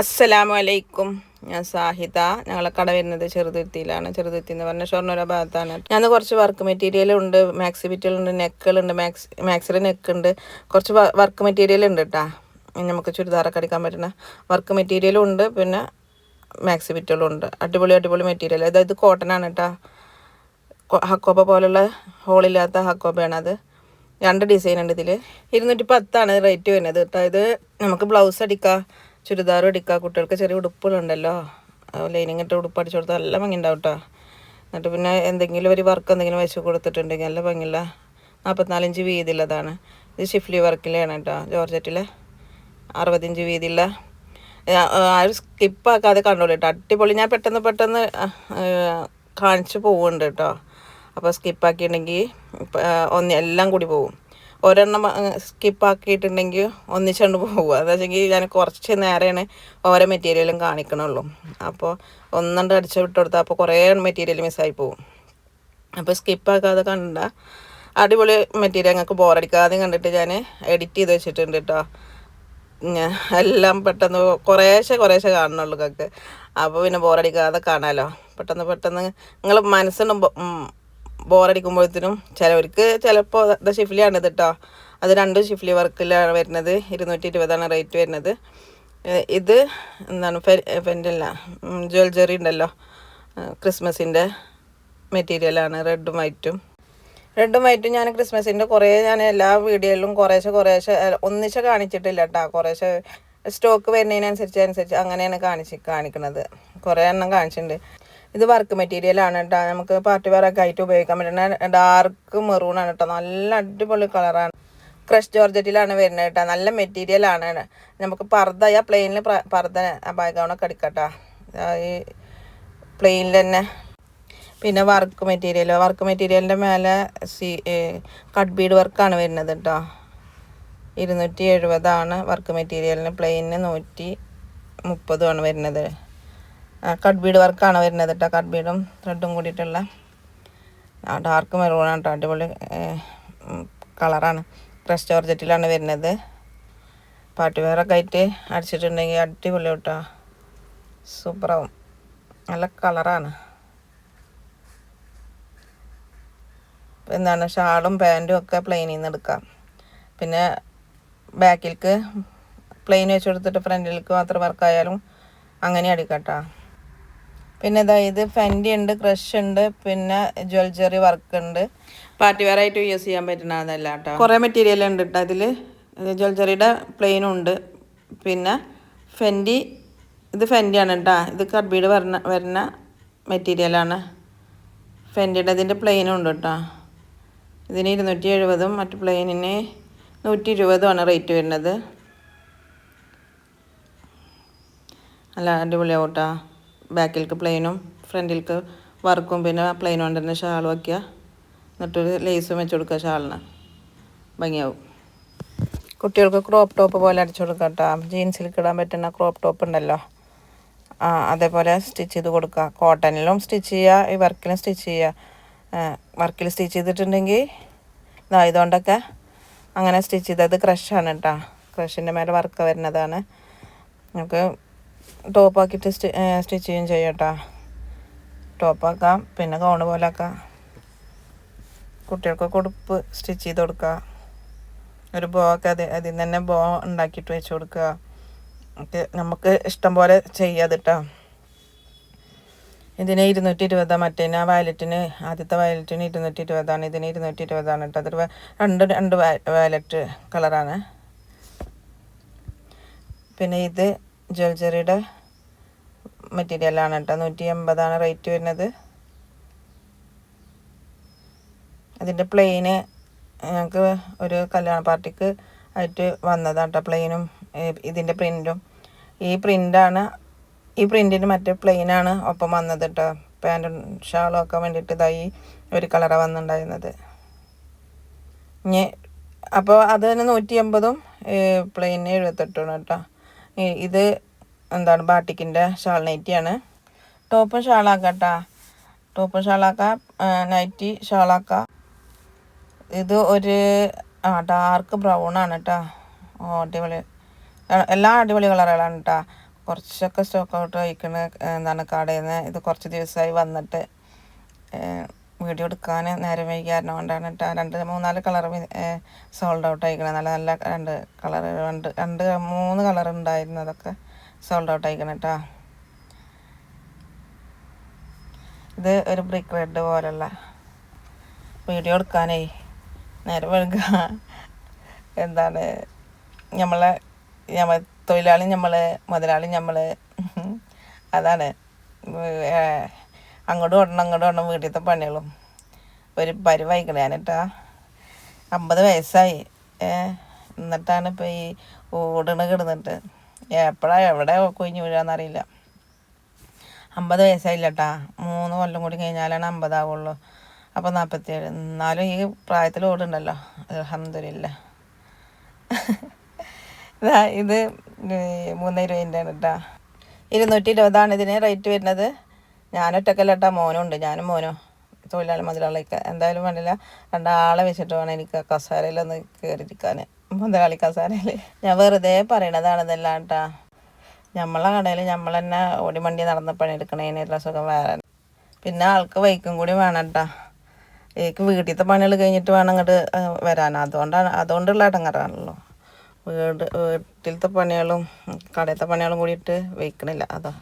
അസ്സലാമു അലൈക്കും ഞാൻ സാഹിത ഞങ്ങളെ കട വരുന്നത് ചെറുതുരുത്തിയിലാണ്. ചെറുതുരുത്തി എന്ന് പറഞ്ഞ ഷൊർണൂര ഭാഗത്താണ്. ഞാൻ കുറച്ച് വർക്ക് മെറ്റീരിയൽ ഉണ്ട്. മാക്സി ഉണ്ട് നെക്കുകളുണ്ട് മാക്സ് മാക്സിലെ നെക്ക് ഉണ്ട്. കുറച്ച് വർക്ക് മെറ്റീരിയൽ ഉണ്ട് കേട്ടോ നമുക്ക് ചുരിദാറൊക്കെ അടിക്കാൻ പറ്റുന്ന വർക്ക് മെറ്റീരിയലും ഉണ്ട്. പിന്നെ മാക്സി ബിറ്റുകളും ഉണ്ട്. അടിപൊളി അടിപൊളി മെറ്റീരിയൽ അതായത് കോട്ടൺ ആണ് കേട്ടോ ഹക്കോപ്പ പോലുള്ള ഹോളില്ലാത്ത ഹക്കോപ്പയാണ് അത്. രണ്ട് ഡിസൈൻ ഉണ്ട് ഇതിൽ ഇരുന്നൂറ്റി പത്താണ് റേറ്റ് വരുന്നത് കേട്ടോ ഇത് നമുക്ക് ബ്ലൗസ് അടിക്കാം. ചുരിദാറും എടുക്കുക. കുട്ടികൾക്ക് ചെറിയ ഉടുപ്പുകളുണ്ടല്ലോ. ലൈനിങ് ഇട്ട് ഉടുപ്പ് അടിച്ചു കൊടുത്താൽ നല്ല ഭംഗി ഉണ്ടാവും കേട്ടോ എന്നിട്ട് പിന്നെ എന്തെങ്കിലും ഒരു വർക്ക് എന്തെങ്കിലും വെച്ച് കൊടുത്തിട്ടുണ്ടെങ്കിൽ നല്ല ഭംഗിയുള്ള നാൽപ്പത്തിനാലിഞ്ച് വീതിയുള്ളതാണ്. ഇത് ഷിഫ്ലി വർക്കിലാണ് കേട്ടോ ജോർജറ്റിലെ അറുപത്തിഞ്ച് വീതിയുള്ള. ആരും സ്കിപ്പാക്കാതെ കണ്ടോളൂ കേട്ടോ അടിപൊളി. ഞാൻ പെട്ടെന്ന് പെട്ടെന്ന് കാണിച്ചു പോവുന്നുണ്ട് കേട്ടോ അപ്പോൾ സ്കിപ്പാക്കിയിട്ടുണ്ടെങ്കിൽ ഒന്ന് എല്ലാം കൂടി പോകും ഒരെണ്ണം സ്കിപ്പാക്കിയിട്ടുണ്ടെങ്കിൽ ഒന്നിച്ചുകൊണ്ട് പോകുക അതെന്ന് വെച്ചെങ്കിൽ ഞാൻ കുറച്ച് നേരെയാണ് ഓരോ മെറ്റീരിയലും കാണിക്കണുള്ളൂ. അപ്പോൾ ഒന്നണ്ട് അടിച്ചു വിട്ട് കൊടുത്താൽ അപ്പോൾ കുറേ മെറ്റീരിയൽ മിസ്സായി പോകും അപ്പോൾ സ്കിപ്പാക്കാതെ കണ്ട അടിപൊളി മെറ്റീരിയൽ ഞങ്ങൾക്ക് ബോറടിക്കാതെ കണ്ടിട്ട് ഞാൻ എഡിറ്റ് ചെയ്ത് വെച്ചിട്ടുണ്ട് കേട്ടോ എല്ലാം പെട്ടെന്ന് കുറേശ്ശെ കുറേശ്ശെ കാണണുള്ളൂ കക്ക് അപ്പോൾ പിന്നെ ബോറടിക്കാതെ കാണാമല്ലോ പെട്ടെന്ന് പെട്ടെന്ന് നിങ്ങൾ മനസ്സിന് ബോറടിക്കുമ്പോഴത്തേനും ചിലവർക്ക് ചിലപ്പോൾ ഷിഫ്ലിയാണ് ഇത് കേട്ടോ അത് രണ്ട് ഷിഫ്ലി വർക്കിലാണ് വരുന്നത്. ഇരുന്നൂറ്റി ഇരുപതാണ് റേറ്റ് വരുന്നത്. ഇത് എന്താണ്? ഫെ ഫെന്റല്ല ജ്വൽജറി ഉണ്ടല്ലോ. ക്രിസ്മസിന്റെ മെറ്റീരിയലാണ്. റെഡും വൈറ്റും. റെഡും വൈറ്റും ഞാൻ ക്രിസ്മസിന്റെ കുറേ ഞാൻ എല്ലാ വീഡിയോയിലും കുറേശ്ശെ കുറേശ്ശെ ഒന്നിച്ച് കാണിച്ചിട്ടില്ല കേട്ടോ കുറേശ്ശെ സ്റ്റോക്ക് വരുന്നതിനനുസരിച്ച് അനുസരിച്ച് അങ്ങനെയാണ് കാണിച്ച് കാണിക്കുന്നത് കുറേ എണ്ണം കാണിച്ചിട്ടുണ്ട്. ഇത് വർക്ക് മെറ്റീരിയൽ ആണ് കേട്ടോ നമുക്ക് പാർട്ടി വെയറൊക്കെ ആയിട്ട് ഉപയോഗിക്കാൻ പറ്റുന്ന ഡാർക്ക് മെറൂൺ ആണ് കേട്ടോ നല്ല അടിപൊളി കളറാണ് ക്രഷ് ജോർജറ്റിലാണ് വരുന്നത് കേട്ടോ നല്ല മെറ്റീരിയലാണ് നമുക്ക് പർദ്ദ ആ പ്ലെയിനിൽ പർദ്ദ ബാക്ക്ഗ്രൗണ്ടൊക്കെ അടിക്കട്ടോ ഈ പ്ലെയിനിൽ തന്നെ. പിന്നെ വർക്ക് മെറ്റീരിയൽ വർക്ക് മെറ്റീരിയലിന്റെ മേലെ സി കട്ട് ബീഡ് വർക്കാണ് വരുന്നത് കേട്ടോ ഇരുന്നൂറ്റി എഴുപതാണ് വർക്ക് മെറ്റീരിയലിന് പ്ലെയിനിന് നൂറ്റി മുപ്പതുമാണ് വരുന്നത്. കട്ട് ബീഡ് വർക്കാണ് വരുന്നത് കേട്ടോ കട്ട് ബീഡും ത്രെഡും കൂടിയിട്ടുള്ള ഡാർക്ക് മെറൂണാണ് കേട്ടോ അടിപൊളി കളറാണ് ക്രഷ് ജോർജറ്റിലാണ് വരുന്നത്. പാട്ട് വെയറൊക്കെ ആയിട്ട് അടിച്ചിട്ടുണ്ടെങ്കിൽ അടിപൊളി കേട്ടോ സൂപ്പറാവും നല്ല കളറാണ് എന്താണ്? ഷാളും പാന്റും ഒക്കെ പ്ലെയിനിൽ നിന്ന് എടുക്കാം. പിന്നെ ബാക്കിലേക്ക് പ്ലെയിൻ വെച്ച് കൊടുത്തിട്ട് ഫ്രണ്ടിലേക്ക് മാത്രം വർക്കായാലും അങ്ങനെ അടിക്കട്ടോ പിന്നെ ഇതാ ഇത് ഫെൻഡി ഉണ്ട് ക്രഷ് ഉണ്ട് പിന്നെ ജ്വൽജറി വർക്ക് ഉണ്ട്. പാർട്ടി വെയർ ആയിട്ട് യൂസ് ചെയ്യാൻ പറ്റുന്നതല്ല കേട്ടോ. കുറേ മെറ്റീരിയൽ ഉണ്ട് കേട്ടോ അതിൽ ജ്വൽജറിയുടെ പ്ലെയിനും ഉണ്ട്. പിന്നെ ഫെൻഡി ഇത് ഫെൻഡിയാണ് കേട്ടോ. ഇത് കർബീഡ് വരുന്ന വരുന്ന മെറ്റീരിയലാണ് ഫെൻഡിയുടെ ഇതിന്റെ പ്ലെയിനും ഉണ്ട് കേട്ടോ. ഇതിന് ഇരുന്നൂറ്റി എഴുപതും മറ്റു പ്ലെയിനിന് നൂറ്റി ഇരുപതുമാണ് റേറ്റ് വരുന്നത്. അല്ല അടിപൊളിയാവും കേട്ടോ. ബാക്കിലേക്ക് പ്ലെയിനും ഫ്രണ്ടിലേക്ക് വർക്കും പിന്നെ പ്ലെയിൻ കൊണ്ട് തന്നെ ഷാൾ വയ്ക്കുക എന്നിട്ടൊരു ലേസും വെച്ച് കൊടുക്കുക ഷാളിന്. ഭംഗിയാവും. കുട്ടികൾക്ക് ക്രോപ്പ് ടോപ്പ് പോലെ അടിച്ചു കൊടുക്കുക കേട്ടോ. ജീൻസിൽ ഇടാൻ പറ്റുന്ന ക്രോപ്പ് ടോപ്പ് ഉണ്ടല്ലോ. ആ അതേപോലെ സ്റ്റിച്ച് ചെയ്ത് കൊടുക്കുക. കോട്ടണിലും സ്റ്റിച്ച് ചെയ്യുക ഈ വർക്കിലും സ്റ്റിച്ച് ചെയ്യുക. വർക്കിൽ സ്റ്റിച്ച് ചെയ്തിട്ടുണ്ടെങ്കിൽ ഇതായതുകൊണ്ടൊക്കെ അങ്ങനെ സ്റ്റിച്ച് ചെയ്തത് ക്രഷാണ് കേട്ടോ. ക്രഷിന്റെ മേലെ വർക്ക് വരുന്നതാണ്. നമുക്ക് ടോപ്പാക്കിയിട്ട് സ്റ്റി സ്റ്റിച്ച് ചെയ്യും ചെയ്യാം കേട്ടോ ടോപ്പാക്കാം പിന്നെ ഗൗണ് പോലെ ആക്കാം കുട്ടികൾക്ക് കൊടുപ്പ് സ്റ്റിച്ച് ചെയ്ത് കൊടുക്കുക ഒരു ബോ ഒക്കെ അത് അതിൽ നിന്ന് തന്നെ ബോ ഉണ്ടാക്കിയിട്ട് വെച്ച് കൊടുക്കുക നമുക്ക് ഇഷ്ടം പോലെ ചെയ്യാതെ കേട്ടോ ഇതിന് ഇരുന്നൂറ്റി ഇരുപതാണ് മറ്റേന് ആ വയലറ്റിന് ആദ്യത്തെ വയലറ്റിന് ഇരുന്നൂറ്റി ഇരുപതാണ് ഇതിന് ഇരുന്നൂറ്റി ഇരുപതാണ് കേട്ടോ അതൊരു രണ്ട് രണ്ട് വയലറ്റ് കളറാണ് പിന്നെ ഇത് ജ്വൽജറിയുടെ മെറ്റീരിയലാണ് കേട്ടോ. നൂറ്റി എൺപതാണ് റേറ്റ് വരുന്നത്. അതിന്റെ പ്ലെയിന് ഞങ്ങൾക്ക് ഒരു കല്യാണ പാർട്ടിക്ക് ആയിട്ട് വന്നതാണ് കേട്ടോ. പ്ലെയിനും ഇതിന്റെ പ്രിന്റും ഈ പ്രിന്റാണ് ഈ പ്രിന്റിന് മറ്റേ പ്ലെയിനാണ് ഒപ്പം വന്നത് കേട്ടോ. പാന്റും ഷാളും ഒക്കെ വേണ്ടിയിട്ട് ഇതായി ഒരു കളറാണ് വന്നിട്ടുണ്ടായിരുന്നത്. ഇനി അപ്പോൾ അത് തന്നെ നൂറ്റി എൺപതും പ്ലെയിന് എഴുപത്തെട്ടും കേട്ടോ. ഇത് എന്താണ് ബാട്ടിക്കിന്റെ ഷാൾ നൈറ്റിയാണ് ടോപ്പ് ഷാളാക്കാം ടോപ്പും ഷാളാക്കാം നൈറ്റി ഷാളാക്കാം. ഇത് ഒരു ആ ഡാർക്ക് ബ്രൗൺ ആണ് കേട്ടോ ഓ അടിപൊളി. എല്ലാം അടിപൊളി കളറുകളാണ് കേട്ടോ കുറച്ചൊക്കെ സ്റ്റോക്ക് ഔട്ട് കഴിക്കണ എന്താണ് കടയിൽ നിന്ന് ഇത് കുറച്ച് ദിവസമായി വന്നിട്ട്. വീഡിയോ എടുക്കാൻ നേരം വൈകി കാരണം കൊണ്ടാണ് കേട്ടോ. രണ്ട് മൂന്നാൽ കളർ സോൾഡ് ഔട്ട് ആയിക്കണേ. നല്ല നല്ല രണ്ട് കളർ രണ്ട് രണ്ട് മൂന്ന് കളർ ഉണ്ടായിരുന്നു അതൊക്കെ സോൾഡ് ഔട്ട് ആയിക്കണം കേട്ടോ ഇത് ഒരു ബ്രിക്ക് റെഡ് പോലുള്ള വീഡിയോ എടുക്കാനേ നേരം വഴുക എന്താണ് നമ്മളെ നമ്മൾ തൊഴിലാളി നമ്മൾ മുതലാളി നമ്മൾ അതാണ്. അങ്ങോട്ടും ഓടണം അങ്ങോട്ട് ഓടണം വീട്ടിലത്തെ പണികളും. ഒരു പരിവായിക്കണേ ഞാനിട്ടാ അമ്പത് വയസ്സായി. ഏ എന്നിട്ടാണ് ഇപ്പം ഈ ഓടണ കിടന്നിട്ട്. എപ്പോഴാണ് എവിടെ കുഞ്ഞു വീഴാന്നറിയില്ല. അമ്പത് വയസ്സായില്ല കേട്ടാ മൂന്ന് കൊല്ലം കൂടി കഴിഞ്ഞാലാണ് അമ്പതാവുള്ളൂ. അപ്പോൾ നാൽപ്പത്തിയേഴ് എന്നാലും ഈ പ്രായത്തിൽ ഓടുണ്ടല്ലോ. അലഹമില്ല ഇതാ ഇത് മൂന്ന് ആണ് കേട്ടോ ഇരുന്നൂറ്റി ഇരുപതാണ് ഇതിന് റേറ്റ് വരുന്നത്. ഞാനൊറ്റക്കല്ല മോനും ഉണ്ട് ഞാനും മോനും തൊഴിലാളി മുതലാളിക്ക് എന്തായാലും വേണ്ടില്ല. രണ്ടാളെ വെച്ചിട്ട് വേണം എനിക്ക് കസാരയിലൊന്ന് കയറിയിരിക്കാൻ മുതലാളി കസാരയിൽ. ഞാൻ വെറുതെ പറയണതാണ് ഇതെല്ലാം കേട്ടാ നമ്മളെ കടയിൽ നമ്മൾ തന്നെ ഓടിമണ്ടി നടന്ന് പണിയെടുക്കണതിനുള്ള സുഖം വേറെ. പിന്നെ ആൾക്ക് വൈക്കും കൂടി വേണം കേട്ടാ എനിക്ക് വീട്ടിലത്തെ പണികൾ കഴിഞ്ഞിട്ട് വേണം അങ്ങോട്ട് വരാൻ. അതുകൊണ്ടാണ് അതുകൊണ്ടുള്ള ഇടങ്ങറാണല്ലോ. വീട് വീട്ടിലത്തെ പണികളും കടയിലത്തെ പണികളും കൂടിയിട്ട് വയ്ക്കണില്ല. അതാ.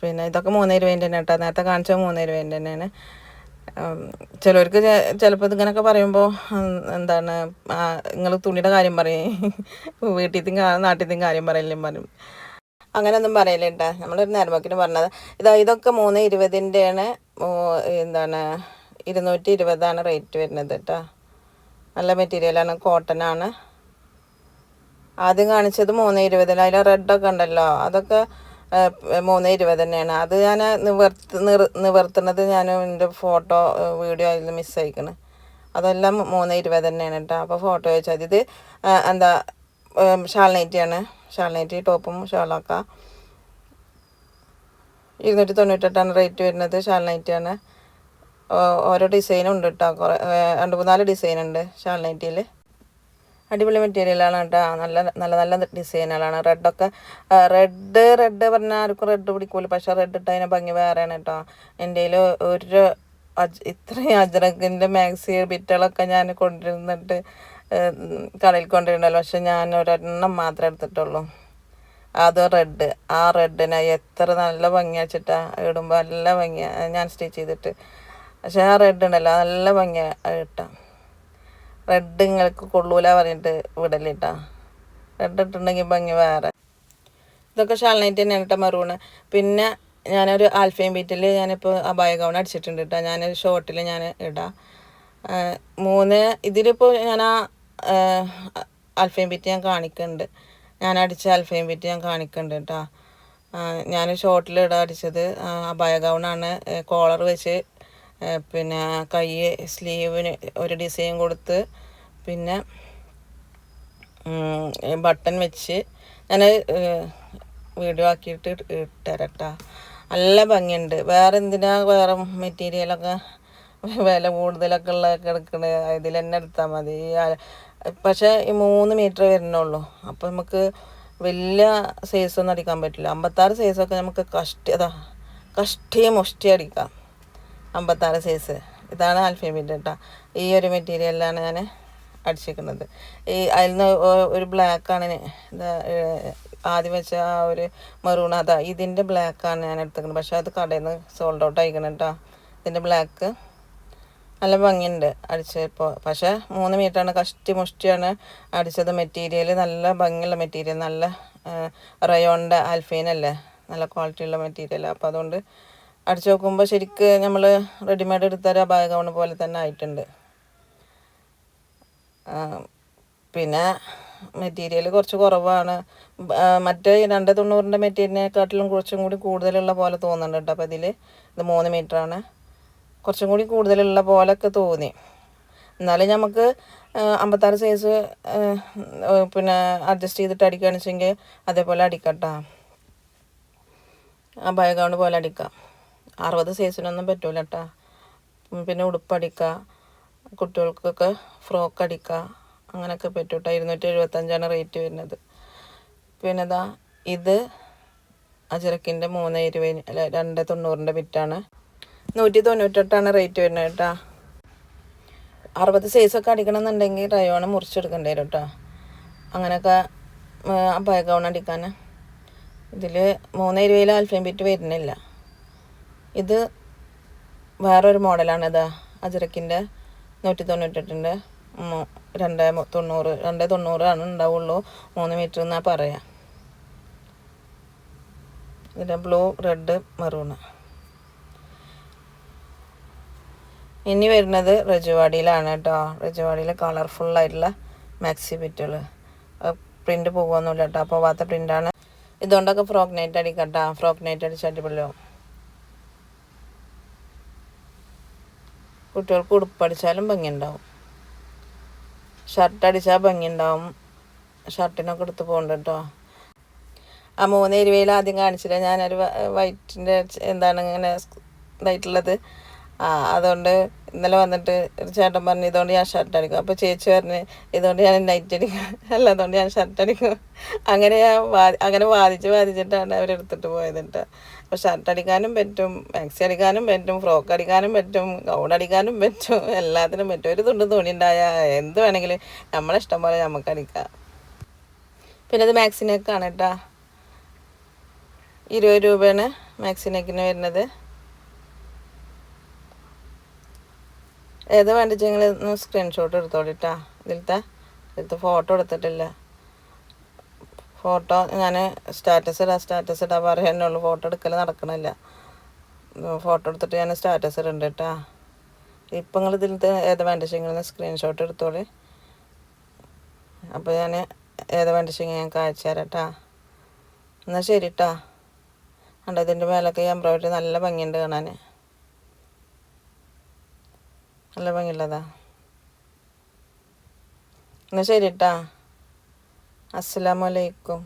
പിന്നെ ഇതൊക്കെ മൂന്നേ രൂപേന്റെ തന്നെ കേട്ടോ. നേരത്തെ കാണിച്ച മൂന്നേ രൂപേന്റെ തന്നെയാണ് ചിലവർക്ക് ചിലപ്പോൾ ഇതിങ്ങനൊക്കെ പറയുമ്പോൾ എന്താണ് നിങ്ങൾ തുണിയുടെ കാര്യം പറയും. വീട്ടിലത്തെയും നാട്ടിലത്തെയും കാര്യം പറയില്ലേ പറയും അങ്ങനെയൊന്നും പറയലേണ്ട നമ്മളൊരു നേരമ്പോക്കിന് പറഞ്ഞത്. ഇതാ ഇതൊക്കെ മൂന്ന് ഇരുപതിന്റെയാണ് എന്താണ് ഇരുന്നൂറ്റി ഇരുപതാണ് റേറ്റ് വരുന്നത് കേട്ടോ. നല്ല മെറ്റീരിയലാണ്. കോട്ടനാണ്. ആദ്യം കാണിച്ചത് മൂന്ന് ഇരുപതിൽ അതിൽ റെഡൊക്കെ ഉണ്ടല്ലോ. അതൊക്കെ മൂന്ന് ഇരുപത് തന്നെയാണ്. അത് ഞാൻ നിവർത്ത് നിർ നിവർത്തുന്നത് ഞാൻ എന്റെ ഫോട്ടോ വീഡിയോ അതിൽ മിസ്സായിക്കണ് അതെല്ലാം മൂന്ന് ഇരുപത് തന്നെയാണ് കേട്ടോ അപ്പോൾ ഫോട്ടോ വെച്ചാൽ ഇത് എന്താ ഷാൾ നൈറ്റിയാണ് ഷാൾ നൈറ്റി ടോപ്പും ഷാളൊക്കെ ഇരുന്നൂറ്റി തൊണ്ണൂറ്റെട്ടാണ് റേറ്റ് വരുന്നത്. ഷാൾ നൈറ്റിയാണ് ഓരോ ഡിസൈനും ഉണ്ട് കേട്ടോ കുറേ രണ്ട് മൂന്നാൽ ഡിസൈൻ ഉണ്ട് ഷാൾ നൈറ്റിയിൽ അടിപൊളി മെറ്റീരിയലാണ് കേട്ടോ. നല്ല നല്ല നല്ല ഡിസൈനുകളാണ് റെഡൊക്കെ റെഡ് റെഡ് പറഞ്ഞാൽ ആർക്കും റെഡ് പിടിക്കൂല. പക്ഷെ റെഡ് ഇട്ട് അതിനെ ഭംഗി വേറെയാണ് കേട്ടോ. എന്റെ ഒരു അജ് ഇത്രയും അജ്രകിന്റെ മാക്സി ബിറ്റുകളൊക്കെ ഞാൻ കൊണ്ടിരുന്നിട്ട് കടയിൽ കൊണ്ടിരുന്നല്ലോ. പക്ഷെ ഞാൻ ഒരെണ്ണം മാത്രമേ എടുത്തിട്ടുള്ളൂ. അത് റെഡ് ആ റെഡിനെ എത്ര നല്ല ഭംഗി വെച്ചിട്ടാ ഇടുമ്പോൾ നല്ല ഭംഗിയാണ് ഞാൻ സ്റ്റിച്ച് ചെയ്തിട്ട്. പക്ഷെ ആ റെഡ് ഉണ്ടല്ലോ നല്ല ഭംഗിയാണ് ഇട്ടാ. റെഡ് നിങ്ങൾക്ക് കൊള്ളൂല പറഞ്ഞിട്ട് വിടലിട്ടാ. റെഡ് ഇട്ടുണ്ടെങ്കിൽ ഭംഗി വേറെ. ഇതൊക്കെ ഷാൾനൈറ്റ് തന്നെയാണ് കേട്ടോ മറൂണ്. പിന്നെ ഞാനൊരു ആൽഫയും ബീറ്റിൽ ഞാനിപ്പോൾ അബായ ഗൗൺ അടിച്ചിട്ടുണ്ട് കേട്ടോ ഞാനൊരു ഷോർട്ടിൽ ഞാൻ ഇടാം. മൂന്ന് ഇതിലിപ്പോൾ ഞാൻ ആ ആൽഫയും ബീറ്റ് ഞാൻ കാണിക്കുന്നുണ്ട് ഞാൻ അടിച്ച ആൽഫയും ബീറ്റ് ഞാൻ കാണിക്കുന്നുണ്ട് കേട്ടോ ഞാൻ ഷോർട്ടിൽ ഇടാം അടിച്ചത്. അബായ ഗൗണാണ് കോളർ വെച്ച് പിന്നെ കൈ സ്ലീവിന് ഒരു ഡിസൈൻ കൊടുത്ത് പിന്നെ ബട്ടൺ വെച്ച് ഞാൻ വീഡിയോ ആക്കിയിട്ട് ഇട്ടുതരട്ടാ നല്ല ഭംഗിയുണ്ട്. വേറെ എന്തിനാ വേറെ മെറ്റീരിയലൊക്കെ വില കൂടുതലൊക്കെ ഉള്ളതൊക്കെ എടുക്കണത് ഇതിൽ തന്നെ എടുത്താൽ മതി. പക്ഷേ ഈ മൂന്ന് മീറ്റർ വരുന്നുള്ളൂ അപ്പോൾ നമുക്ക് വലിയ സൈസൊന്നും അടിക്കാൻ പറ്റില്ല. അമ്പത്താറ് സൈസൊക്കെ നമുക്ക് കഷ്ടി അതാ കഷ്ടിയും മുഷ്ടി അടിക്കാം. അമ്പത്താറ് സൈസ് ഇതാണ് ആൽഫേമിന്റെ കേട്ടോ ഈ ഒരു മെറ്റീരിയലിലാണ് ഞാൻ അടിച്ചിരിക്കുന്നത് ഈ അതിൽ നിന്ന് ഒരു ബ്ലാക്കാണ് ആദ്യം വെച്ച ആ ഒരു മെറൂൺ അതാ ഇതിന്റെ ബ്ലാക്കാണ് ഞാൻ എടുത്തിരിക്കുന്നത് പക്ഷേ അത് കടയിൽ നിന്ന് സോൾഡ് ഔട്ട് ആയിക്കണം കേട്ടോ ഇതിന്റെ ബ്ലാക്ക് നല്ല ഭംഗിയുണ്ട് അടിച്ചപ്പോൾ പക്ഷേ മൂന്ന് മീറ്ററാണ് കഷ്ടി മുഷ്ടിയാണ് അടിച്ചത് മെറ്റീരിയൽ നല്ല ഭംഗിയുള്ള മെറ്റീരിയൽ നല്ല റയോണിന്റെ ആൽഫീനല്ലേ നല്ല ക്വാളിറ്റിയുള്ള മെറ്റീരിയൽ അപ്പോൾ അതുകൊണ്ട് അടിച്ചു നോക്കുമ്പോൾ ശരിക്ക് നമ്മൾ റെഡിമെയ്ഡ് എടുത്താൽ ആ ബാഗ് ആവണ പോലെ തന്നെ ആയിട്ടുണ്ട്. പിന്നെ മെറ്റീരിയൽ കുറച്ച് കുറവാണ്. മറ്റേ രണ്ട് തൊണ്ണൂറിന്റെ മെറ്റീരിയലിനെക്കാട്ടിലും കുറച്ചും കൂടി കൂടുതലുള്ള പോലെ തോന്നുന്നുണ്ട് കേട്ടോ അപ്പോൾ ഇതിൽ ഇത് മൂന്ന് മീറ്ററാണ് കുറച്ചും കൂടി കൂടുതലുള്ള പോലൊക്കെ തോന്നി. എന്നാലും നമുക്ക് അമ്പത്താറ് സൈസ് പിന്നെ അഡ്ജസ്റ്റ് ചെയ്തിട്ട് അടിക്കുകയാണെന്ന് വെച്ചെങ്കിൽ അതേപോലെ അടിക്കട്ടോ ആ ബയഗൗണ്ട് പോലെ അടിക്കാം. അറുപത് സൈസിനൊന്നും പറ്റൂല കേട്ടോ പിന്നെ ഉടുപ്പടിക്കുക കുട്ടികൾക്കൊക്കെ ഫ്രോക്ക് അടിക്കുക അങ്ങനെയൊക്കെ പറ്റും കേട്ടോ ഇരുന്നൂറ്റി എഴുപത്തഞ്ചാണ് റേറ്റ് വരുന്നത്. പിന്നെ ഇതാ ഇത് അജറക്കിന്റെ മൂന്ന് ഇരുപതിന് അല്ല രണ്ട് തൊണ്ണൂറിന്റെ ബിറ്റാണ് നൂറ്റി തൊണ്ണൂറ്റെട്ടാണ് റേറ്റ് വരുന്നത് കേട്ടോ അറുപത് സൈസൊക്കെ അടിക്കണമെന്നുണ്ടെങ്കിൽ റയോൺ മുറിച്ചെടുക്കേണ്ടി വരും കേട്ടോ അങ്ങനെയൊക്കെ അപ്പായ അടിക്കാൻ ഇതിൽ മൂന്ന് ഇരുപതിൽ ആൽഫൈൻ ബിറ്റ് വരുന്നില്ല. ഇത് വേറൊരു മോഡലാണ് ഇതാ അജറക്കിന്റെ നൂറ്റി തൊണ്ണൂറ്റെട്ടിന്റെ രണ്ട് തൊണ്ണൂറ് രണ്ട് തൊണ്ണൂറാണ് ഉണ്ടാവുള്ളൂ. മൂന്ന് മീറ്റർ എന്നാ പറയാം. ഇതിന്റെ ബ്ലൂ റെഡ് മെറൂണ്. ഇനി വരുന്നത് റജുവാടിയിലാണ് കേട്ടോ. റജുവാടിയിൽ കളർഫുള്ളായിട്ടുള്ള മാക്സി ബിറ്റുകൾ പ്രിന്റ് പോകുമൊന്നുമില്ല കേട്ടോ. പോവാത്ത പ്രിന്റാണ്. ഇതുകൊണ്ടൊക്കെ ഫ്രോക്ക് നൈറ്റ് അടിക്കട്ടോ ഫ്രോക്ക് നൈറ്റ് അടിച്ച് കുട്ടികൾക്ക് ഉടുപ്പടിച്ചാലും ഭംഗിയുണ്ടാവും. ഷർട്ട് അടിച്ചാൽ ഭംഗിയുണ്ടാവും. ഷർട്ടിനൊക്കെ എടുത്ത് പോകണ്ട കേട്ടോ ആ മൂന്ന് ഇരുപതിൽ ആദ്യം കാണിച്ചില്ല? ഞാനൊരു വൈറ്റിന്റെ എന്താണ് ഇങ്ങനെ ഇതായിട്ടുള്ളത്. ആ അതുകൊണ്ട് ഇന്നലെ വന്നിട്ട് ഒരു ചേട്ടൻ പറഞ്ഞു ഇതുകൊണ്ട് ഞാൻ ഷർട്ട് അടിക്കും. അപ്പോൾ ചേച്ചി പറഞ്ഞ് ഇതുകൊണ്ട് ഞാൻ നൈറ്റ് അടിക്കും. അല്ല അതുകൊണ്ട് ഞാൻ ഷർട്ട് അടിക്കും. അങ്ങനെ ഞാൻ വാ- അങ്ങനെ വാദിച്ച് വാദിച്ചിട്ടാണ് അവരെടുത്തിട്ട് പോയത് കേട്ടോ അപ്പോൾ ഷർട്ട് അടിക്കാനും പറ്റും മാക്സി അടിക്കാനും പറ്റും ഫ്രോക്ക് അടിക്കാനും പറ്റും ഗൗൺ അടിക്കാനും പറ്റും എല്ലാത്തിനും പറ്റും. ഒരു തുണ്ട് തുണി ഉണ്ടായാൽ എന്ത് വേണമെങ്കിലും നമ്മളെ ഇഷ്ടം പോലെ നമുക്ക് അടിക്കാം. പിന്നെ ഇത് മാക്സിനെക്കാണ് കേട്ടോ ഇരുപത് രൂപയാണ് മാക്സിനെക്കിന് വരുന്നത്. ഏത് വേണ്ടിച്ചെങ്കിൽ സ്ക്രീൻഷോട്ട് എടുത്തോളിട്ടാ ഇതിലത്തെ ഇതിലത്തെ ഫോട്ടോ എടുത്തിട്ടില്ല. ഫോട്ടോ ഞാൻ സ്റ്റാറ്റസ് ഇടാം സ്റ്റാറ്റസ് ഇടാൻ പറയാനുള്ളൂ ഫോട്ടോ എടുക്കൽ നടക്കണില്ല. ഫോട്ടോ എടുത്തിട്ട് ഞാൻ സ്റ്റാറ്റസ് ഇടുന്നുണ്ട് കേട്ടാ. ഇപ്പം നിങ്ങൾ ഇതിലത്തെ ഏത് വേണ്ടിച്ചെങ്കിൽ ഒന്ന് സ്ക്രീൻഷോട്ട് എടുത്തോളി. അപ്പോൾ ഞാൻ ഏത് വേണ്ടിച്ചെങ്കിൽ ഞാൻ കാഴ്ച തരാം കേട്ടാ. എന്നാൽ ശരി കേട്ടാ കണ്ടോ ഇതിന്റെ മേലൊക്കെ എംബ്രോയിഡറി നല്ല ഭംഗിയുണ്ട് കാണാൻ നല്ല ഭംഗിയുള്ളതാ. എന്നാൽ ശരി കേട്ടാ അസ്സലാമലൈക്കും